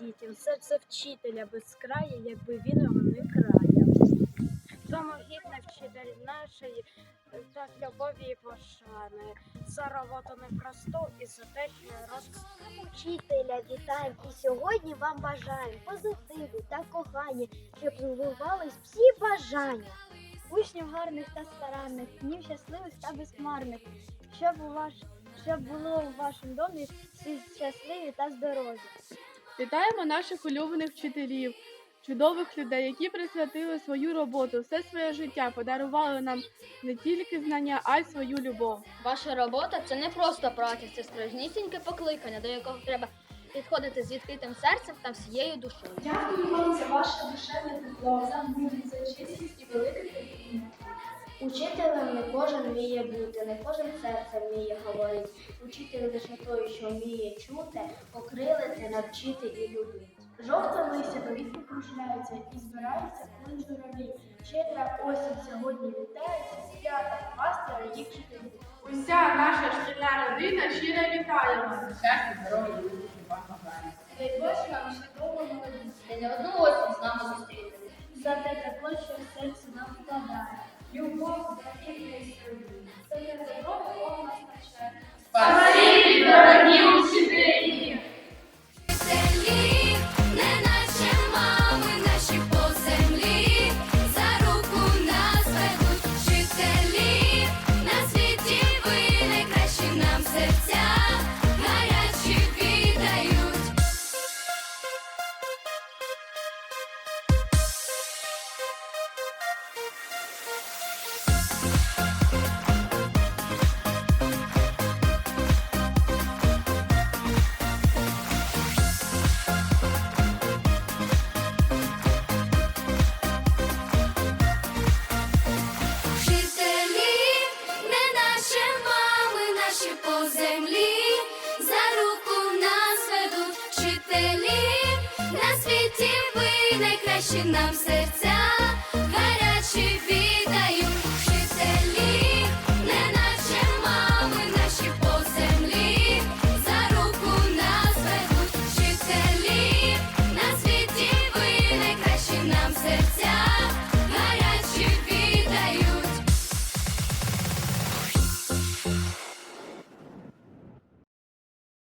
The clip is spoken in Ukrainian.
дітям, серце вчителя без краю, якби він його не краяв. Тому вчитель нашої, так любові і пошани, за роботу непросту і за те, що розказав. Учителя вітаємо і сьогодні вам бажаємо позитиву та кохання, щоб збувались всі бажання. Учнів гарних та старанних, днів щасливих та безхмарних, щоб у щоб було у вашому домі всі щасливі та здорові. Вітаємо наших улюблених вчителів, чудових людей, які присвятили свою роботу, все своє життя, подарували нам не тільки знання, а й свою любов. Ваша робота це не просто праця, це справжнісіньке покликання, до якого треба підходити з відкритим серцем та всією душою. Дякую вам за ваше душевне тепло, за мудрість, за чесність і велике. Учителем не кожен вміє бути, не кожен серце вміє говорити. Учитель лише той, що вміє чути, окрилити, навчити і любити. Жовте листя повітря кружляється і збирається плин журавлі. Щедра осінь сьогодні вітається, свята вас, дорогі вчителі. Уся наша шкільна родина щиро вітає вас. Щастя, здоров'я, успіхів вам бажаю. Дай Боже вам ще довго молоді. Та не одну осінь з нами зустріти. За те тепло, що в серці нам вкладає. Любов до рідної сім'ї. Це не найкращі нам серця,